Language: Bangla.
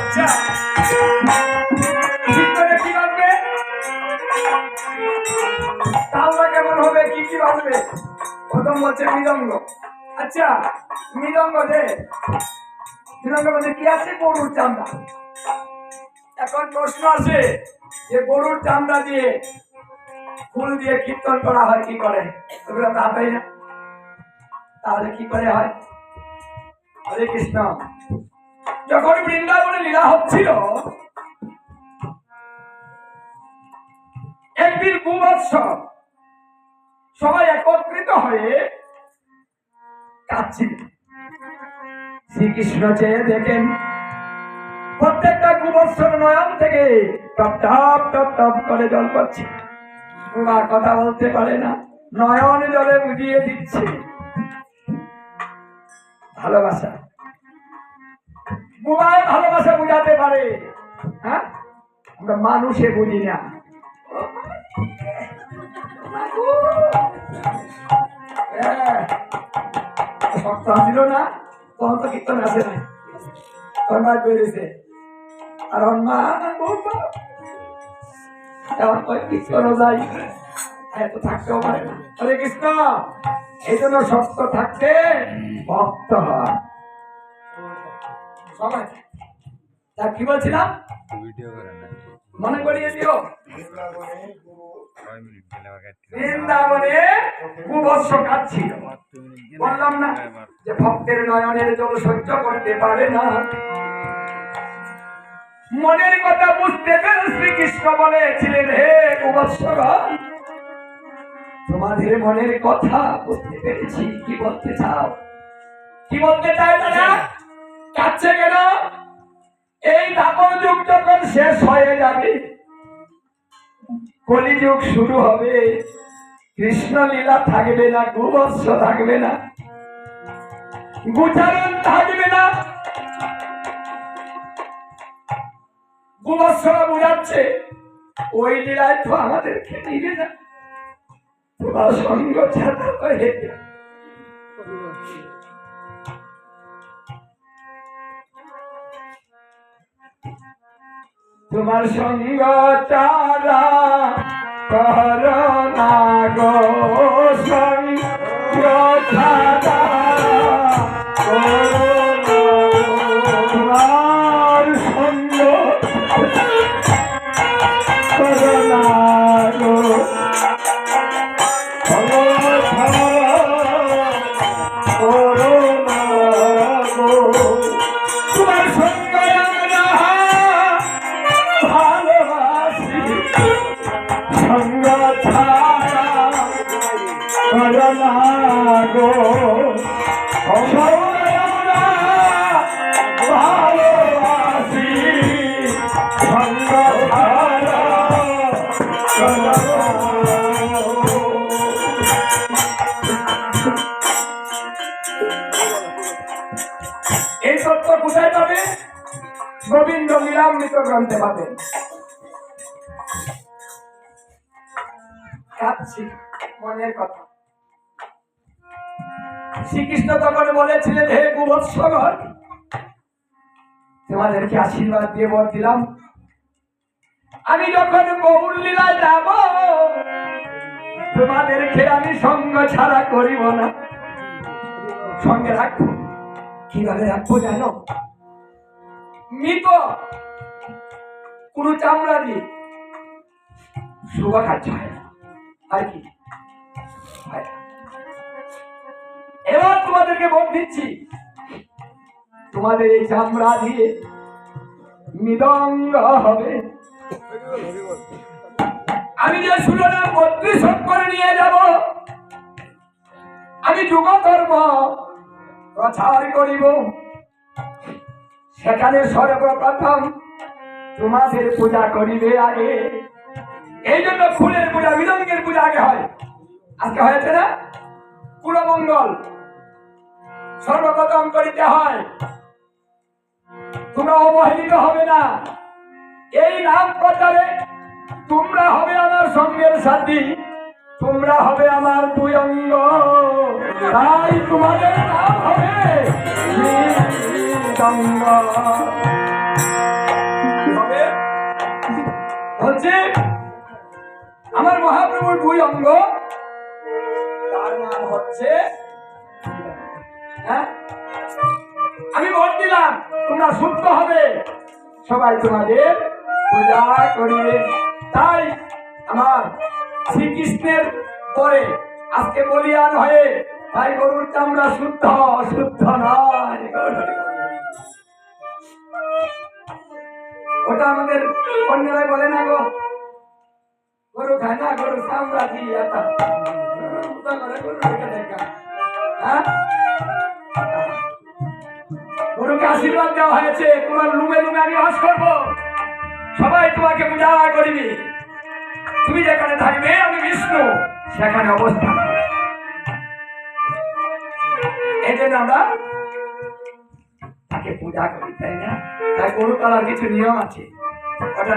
আচ্ছা কি বাজবে প্রথম বলছে মৃদঙ্গ আচ্ছা মৃদঙ্গ দে মৃদঙ্গ মধ্যে কি আছে গরুর চামড়া? এখন প্রশ্ন আছে যে গরুর চামড়া দিয়ে ফুল দিয়ে কীর্তন করা হয়, কি করে? ওগুলো আমরা না। তাহলে কি করে হয়? হরে কৃষ্ণ। যখন বৃন্দাবনে লীলা হচ্ছিল একদিন কুবৎসর সবাই একত্রিত হয়ে কাঁদছিল। শ্রীকৃষ্ণ চেয়ে দেখেন, প্রত্যেকটা কুবৎসর নয়ন থেকে টপ টপ টপ টপ করে জল পড়ছে মা কথা বলতে পারে না। নয়ন জলে বুঝিয়ে দিচ্ছে। ভালোবাসা। বুবাই ভালোবাসা বুঝাতে পারে। হ্যাঁ? আমরা মানুষে বুঝি না। হ্যাঁ, তখন তো কীর্তন থাকতেও কৃষ্ণ। এই জন্য শক্ত থাকতে ভক্ত হয়। সবাই তা কি বলছিলাম? মনে করিয়ে দিও। বৃন্দাবনে কুবৎস কাটছিল বললাম না যে ভক্তের নয়নের জল সহ্য করতে পারে না। মনের কথা বুঝতে পেরে শ্রীকৃষ্ণ বলেছিলেন হে কুবৎসগণ তোমাদের মনের কথা বুঝতে পেরেছি। কি বলতে চাও? কি বলতে চাই দাদা কাছে কেন? এই দাপর যুগ যখন শেষ হয়ে যাবে। কলিযুগ শুরু হবে। কৃষ্ণ লীলা থাকবে না, গুবৎস থাকবে না। গুচারণ থাকবে না। গুবৎসরা বুঝাচ্ছে, ওই লীলায় তো আমাদেরকে নিবে না তোমার সঙ্গ ছাড়া হয়ে। তোমার সঙ্গ চারা কর না গো সঙ্গ ছাড়া গ্রন্থে পাবেন কাঁদছি মনের কথা। শ্রীকৃষ্ণ তখন বলেছিলেন, হে তোমাদেরকে আশীর্বাদ দিয়ে বর দিলাম। আমি যখন গৌর লীলা যাব, তোমাদেরকে আমি সঙ্গ ছাড়া করিব না। সঙ্গে রাখব কীভাবে রাখব জানো? মৃত কোনো চামড়া দিয়ে। না আর কি? এবার তোমাদেরকে ভোট দিচ্ছি। তোমাদের এই চামড়া দিয়ে মৃদঙ্গ হবে। আমি যে শুনলাম বত্রিশ করে নিয়ে যাব, আমি যুগ ধর্ম প্রচার করিব। সেখানে সর্বপ্রথম তোমাদের পূজা করিবে আগে। এই জন্য ফুলের পূজা মৃদঙ্গের পূজা আগে হয়। আজকে হয়েছে না? কুলমঙ্গল। সর্বপ্রথম করিতে হয়। তোমরা অবহেলিত হবে না। এই নাম প্রচারে তোমরা হবে আমার সঙ্গের সাথী। তোমরা হবে আমার দুই অঙ্গ। তাই তোমাদের নাম হবে হচ্ছে আমার মহাপ্রভুর দুই অঙ্গ। তার নাম হচ্ছে হ্যাঁ? আমি ভোট দিলাম, তোমরা শুদ্ধ হবে। সবাই তোমাদের পূজা করবে। তাই আমার শ্রীকৃষ্ণের পরে আজকে বলিয়ান হয়ে তাই গরুর চামড়া শুদ্ধ, অশুদ্ধ নয়। ওটা আমাদের অন্যরাই বলে না গো। গরু খায় না, গরু চামড়া দিয়ে হ্যাঁ? গরুকে আশীর্বাদ দেওয়া হয়েছে, তোমার লুমে লুমে আমি হস করব। সবাই তোমাকে পূজা করিবে তুমি যেখানে থাকবে, আমি বিষ্ণু, সেখানে অবস্থান। এই জন্য আমরা তাকে পূজা করি তাই না তাই গরু পালার কিছু নিয়ম আছে। ওটা